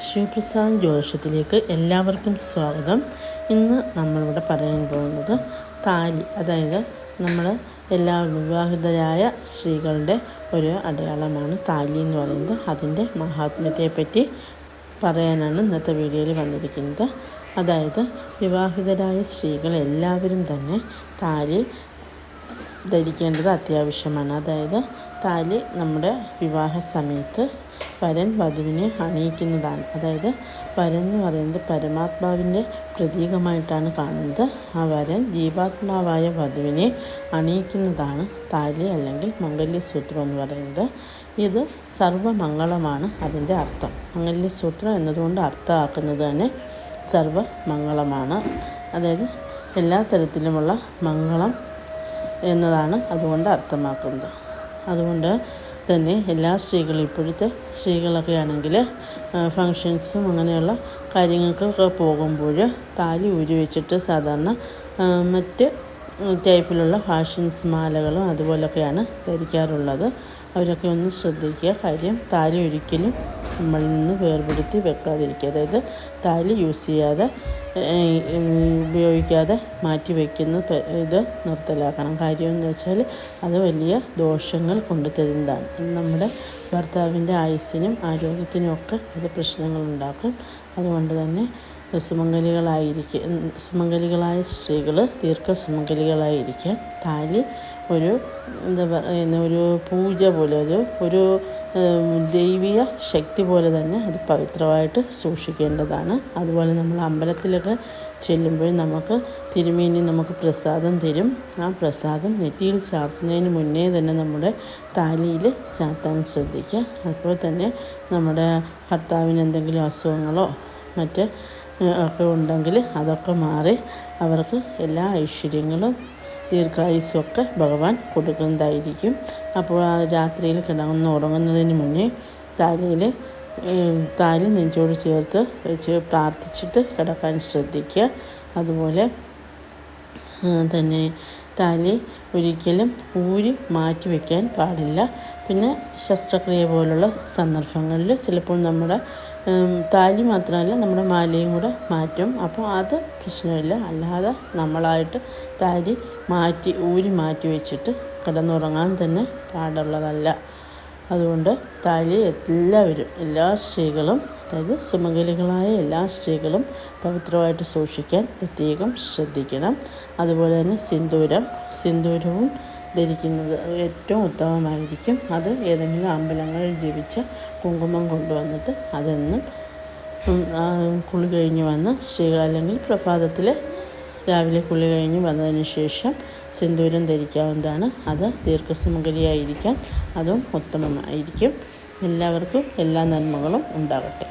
ശിവപ്രസാദ് ജ്യോതിഷത്തിലേക്ക് എല്ലാവർക്കും സ്വാഗതം. ഇന്ന് നമ്മളിവിടെ പറയാൻ പോകുന്നത് താലി അതായത് നമ്മൾ എല്ലാ വിവാഹിതരായ സ്ത്രീകളുടെ ഒരു അടയാളമാണ് താലി എന്ന് പറയുന്നത്. അതിന്റെ മഹാത്മ്യത്തെപ്പറ്റി പറയാനാണ് ഇന്നത്തെ വീഡിയോയിൽ വന്നിരിക്കുന്നത്. അതായത് വിവാഹിതരായ സ്ത്രീകൾ എല്ലാവരും തന്നെ താലി ധരിക്കേണ്ടത് അത്യാവശ്യമാണ്. അതായത് താലി നമ്മുടെ വിവാഹ സമയത്ത് വരൻ വധുവിനെ അണിയിക്കുന്നതാണ്. അതായത് പരൻ എന്ന് പറയുന്നത് പരമാത്മാവിന്റെ പ്രതീകമായിട്ടാണ് കാണുന്നത്. ആ വരൻ ജീവാത്മാവായ വധുവിനെ അണിയിക്കുന്നതാണ് താലി അല്ലെങ്കിൽ മംഗല്യസൂത്രം എന്ന് പറയുന്നത്. ഇത് സർവമംഗളമാണ് അതിന്റെ അർത്ഥം. മംഗല്യസൂത്രം എന്നതുകൊണ്ട് അർത്ഥമാക്കുന്നത് തന്നെ സർവമംഗളമാണ്. അതായത് എല്ലാ തരത്തിലുമുള്ള മംഗളം എന്നതാണ് അതുകൊണ്ട് അർത്ഥമാക്കുന്നത്. അതുകൊണ്ട് തന്നെ എല്ലാ സ്ത്രീകളും ഇപ്പോഴത്തെ സ്ത്രീകളൊക്കെ ആണെങ്കിൽ ഫങ്ഷൻസും അങ്ങനെയുള്ള കാര്യങ്ങൾക്കൊക്കെ പോകുമ്പോൾ താലി ഊരി വെച്ചിട്ട് സാധാരണ മറ്റ് ടൈപ്പിലുള്ള ഫാഷൻസ് മാലകളും അതുപോലൊക്കെയാണ് ധരിക്കാറുള്ളത്. അവരൊക്കെ ഒന്ന് ശ്രദ്ധിക്കുക. കാര്യം താലി ഒരിക്കലും നമ്മളിൽ നിന്ന് വേർപെടുത്തി വെക്കാതിരിക്കുക. അതായത് താലി യൂസ് ചെയ്യാതെ ഉപയോഗിക്കാതെ മാറ്റി വയ്ക്കുന്ന ഇത് നിർത്തലാക്കണം. കാര്യമെന്ന് വെച്ചാൽ അത് വലിയ ദോഷങ്ങൾ കൊണ്ടു തരുന്നതാണ്. നമ്മുടെ ഭർത്താവിന്റെ ആയുസ്സിനും ആരോഗ്യത്തിനും ഒക്കെ അത് പ്രശ്നങ്ങളുണ്ടാക്കും അതുകൊണ്ട് തന്നെ സുമംഗലികളായിരിക്കും സുമംഗലികളായ സ്ത്രീകൾ ദീർഘസുമംഗലികളായിരിക്കാൻ താലി ഒരു എന്താ പറയുന്ന ഒരു പൂജ പോലെ ഒരു ഒരു ദൈവിക ശക്തി പോലെ തന്നെ അത് പവിത്രമായിട്ട് സൂക്ഷിക്കേണ്ടതാണ്. അതുപോലെ നമ്മൾ അമ്പലത്തിലൊക്കെ ചെല്ലുമ്പോൾ നമുക്ക് തിരുമേനി നമുക്ക് പ്രസാദം തരും. ആ പ്രസാദം നെറ്റിയിൽ ചാർത്തുന്നതിന് മുന്നേ തന്നെ നമ്മുടെ താലിയിൽ ചാർത്താൻ ശ്രദ്ധിക്കുക. അതുപോലെ തന്നെ നമ്മുടെ ഭർത്താവിന് എന്തെങ്കിലും അസുഖങ്ങളോ മറ്റ് ഒക്കെ ഉണ്ടെങ്കിൽ അതൊക്കെ മാറി അവർക്ക് എല്ലാ ഐശ്വര്യങ്ങളും ദീർഘായുസ്സൊക്കെ ഭഗവാൻ കൊടുക്കുന്നതായിരിക്കും. അപ്പോൾ ആ രാത്രിയിൽ കിടന്ന് ഉറങ്ങുന്നതിന് മുന്നേ താലിയിൽ താലി നെഞ്ചോട് ചേർത്ത് വെച്ച് പ്രാർത്ഥിച്ചിട്ട് കിടക്കാൻ ശ്രദ്ധിക്കുക. അതുപോലെ തന്നെ താലി ഒരിക്കലും ഊരി മാറ്റി വയ്ക്കാൻ പാടില്ല. പിന്നെ ശസ്ത്രക്രിയ പോലുള്ള സന്ദർഭങ്ങളിൽ ചിലപ്പോൾ നമ്മുടെ താലി മാത്രമല്ല നമ്മുടെ മാലയും കൂടെ മാറ്റും. അപ്പോൾ അത് പ്രശ്നമില്ല. അല്ലാതെ നമ്മളായിട്ട് താലി മാറ്റി ഊരി മാറ്റി വെച്ചിട്ട് കിടന്നുറങ്ങാൻ തന്നെ പാടുള്ളതല്ല. അതുകൊണ്ട് താലി എല്ലാവരും എല്ലാ സ്ത്രീകളും അതായത് സുമംഗലികളായ എല്ലാ സ്ത്രീകളും പവിത്രമായിട്ട് സൂക്ഷിക്കാൻ പ്രത്യേകം ശ്രദ്ധിക്കണം. അതുപോലെ തന്നെ സിന്ദൂരം സിന്ദൂരവും ധരിക്കുന്നത്. ഏറ്റവും ഉത്തമമായിരിക്കും. അത് ഏതെങ്കിലും അമ്പലങ്ങളിൽ ജപിച്ച കുങ്കുമം കൊണ്ടുവന്നിട്ട് അതെന്നും കുളി കഴിഞ്ഞ് വന്ന് സ്ത്രീകൾ അല്ലെങ്കിൽ പ്രഭാതത്തിൽ രാവിലെ കുളി കഴിഞ്ഞ് വന്നതിന് ശേഷം സിന്ദൂരം ധരിക്കാവുന്നതാണ്. അത് ദീർഘസുമംഗലിയായിരിക്കാൻ അതും ഉത്തമമായിരിക്കും. എല്ലാവർക്കും എല്ലാ നന്മകളും ഉണ്ടാകട്ടെ.